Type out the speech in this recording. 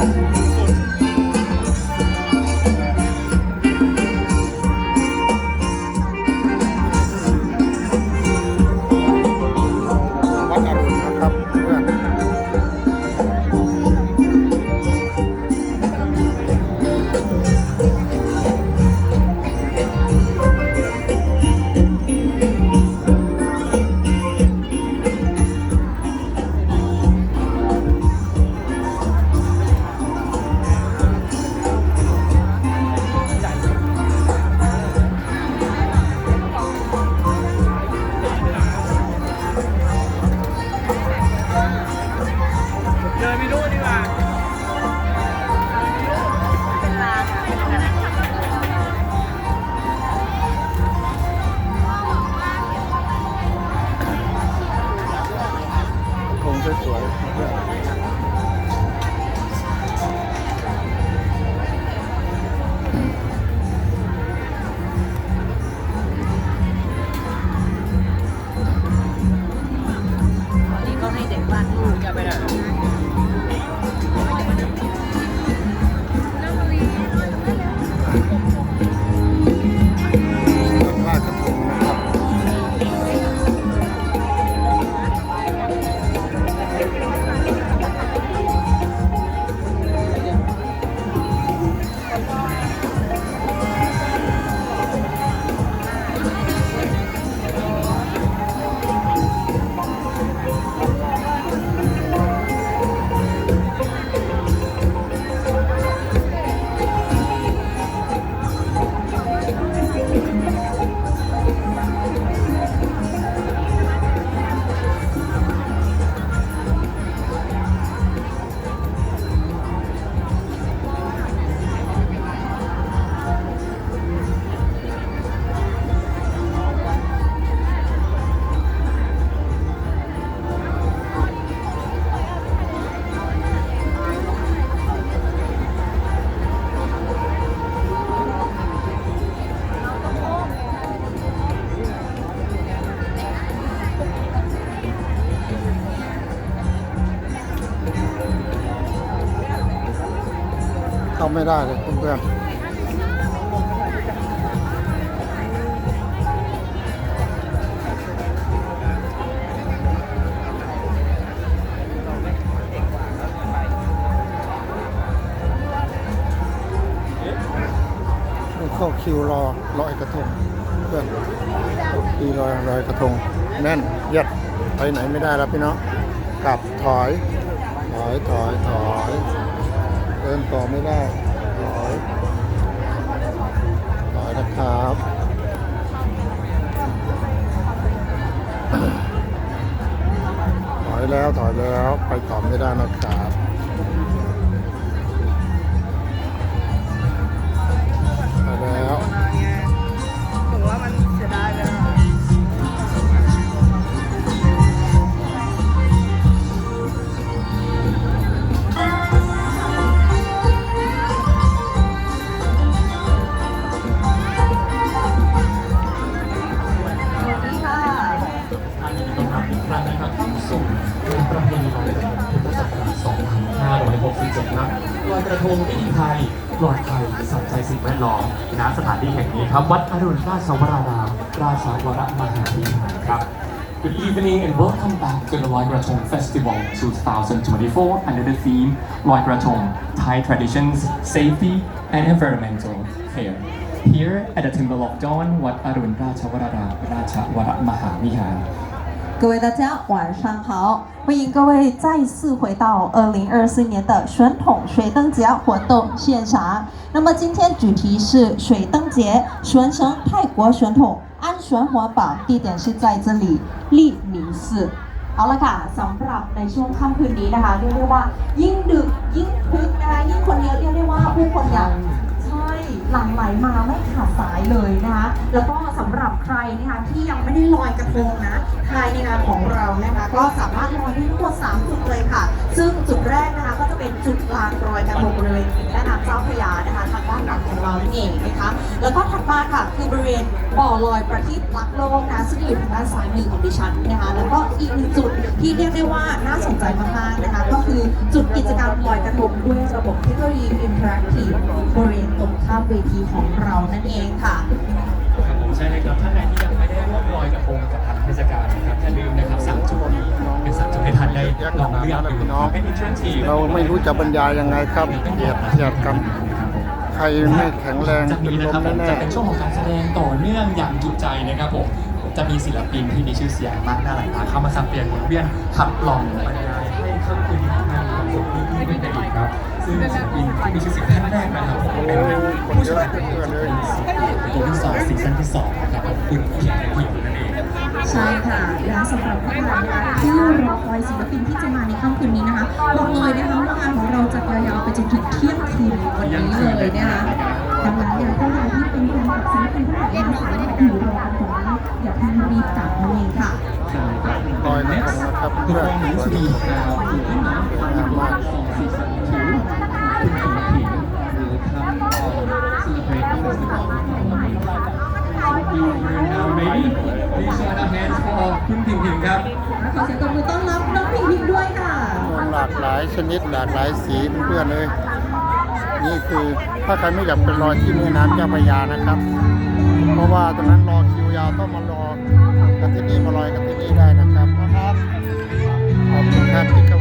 哦。เข้าไม่ได้เลยเพื่อนๆเข้าคิวรอรอยกระทงเพื่อนทีรอยรอยกระทง แน่นยัดไปไหนไม่ได้แล้วพี่น้องกลับถอย ถอยถอยถอย ดินต่อไม่ได้ถอยถอยนะครับถอยแล้วถอยแล้วไปต่อไม่ได้นะครับ สู่ประเพณีลอยกระทงพุทธศักราช2567ครับลอยกระทงวิถีไทยปลอดภัยส่ใจสิ่งแวดล้อมณสถานที่แห่งนี้ครับ วัดอรุณราชวรารามราชวรมหาวิหารครับ Good evening and welcome back to the Loi Krathong Festival 2024 under the theme Loi Krathong Thai Traditions, Safety and Environmental Care. Here at the Temple of Dawn, Wat Arun Rachawararam, Rachawara Mahavihar. 各位大家晚上好，欢迎各位再次回到二零二四年的传统水灯节活动现场。那么今天主题是水灯节，传承泰国传统，安全环保，地点是在这里利民寺。เอาละค่ะสำหรับในช่วงค่ำคืนนี้นะคะเรียกได้ว่า ยิ่งดึกยิ่งคึกนะคะยิ่งคนเยอะเรียกได้ว่าผู้คนอย่างใช่หลั่งไหลมาไม่ขาดสาย เลยนะคะ แล้วก็สำหรับใครนะคะที่ยังไม่ได้ลอยกระทงนะใครในงานของเรานะคะ ก็สามารถลอยได้ทั้งหมด3จุดเลยค่ะ ซึ่งจุดแรกนะคะก็จะเป็นจุดลานลอยกระทงบริเวณแม่น้ำเจ้าพระยานะคะทางด้านหลังของเรานั่นเองนะคะแล้วก็ถัดมาค่ะคือบริเวณบ่อลอยประทีปรักโลกนะซึ่งอยู่ทางด้านซ้ายมือของดิฉันนะคะ แล้วก็อีกหนึ่งจุด ที่เรียกได้ว่าน่าสนใจมากๆนะคะ ก็คือจุดกิจกรรมลอยกระทงด้วยระบบเทคโนโลยีอินเทอร์แอคทีฟบริเวณตรงข้ามเวทีของเรานั่นเองค่ะครับผมใช่เลยครับท่านใดที่ยังไม่ได้ร่วมลอยกระทงกับทางเทศกาลนะครับอย่าลืมนะครับสามจุดนี้เป็นสามจุดให้ท่านได้ลองเลือกดูนะครับเป็นอินเทอร์ทีเราไม่รู้จะบรรยายยังไงครับเหยียดเหยียดกันใครไม่แข็งแรงจะเป็มีนลนะมครับผมแน่จะเป็นช่วงของการแสดงต่อเนื่องอย่างจุใจนะครับผม จะมีศิลปินที่มีชื่อเสียงมากหน้าหลายตาเข้ามาสับเปลี่ยนหมุนเวียนขับกล่อมบรรยายให้ค่ำคืนนี้มีความสุขยิ่งขึ้นไปอีกครับ ซึ่งศิลปินที่มีชื่อเสียงท่านแรกนะครับผมเป็นผู้ชายตัวที่สองซีซั่นที่สองนะครับคุณเขียนผิวนั่นเองใช่ค่ะและสำหรับท่านใดนคะที่รอคอยศิลปินที่จะมาในค่ำคืนนี้นะคะบอกเลยนะคะว่างานของเราจะยาวๆไปจนถึงเที่ยงคืนวันนี้เลยนะคะดังนั้นเนี่ยท่านใดที่เป็นแฟนคลับศิลปินท่านไหนนะคะอยู่รอกัน ก่อนนะอย่าเพิ่งรีบกลับนั่นเองค่ะๆลอยกระทงนะครับเพื่อนสวยงามมากคุณผิงผิงครับขอเสียงตบมือต้อนรับน้องพิงพิงด้วยค่ะหลากหลายชนิดหลากหลายสีเพื่อนๆเลยนี่คือถ้าใครไม่อยากเป็นรอยที่แม่น้ำเจ้าพระยานะครับ เพราะว่าตอนนั้นรอคิวยาวต้องมารอกันที่นี่มาลอยกันที่นี่ได้นะครับนะรับขอบคุณครับที่เข้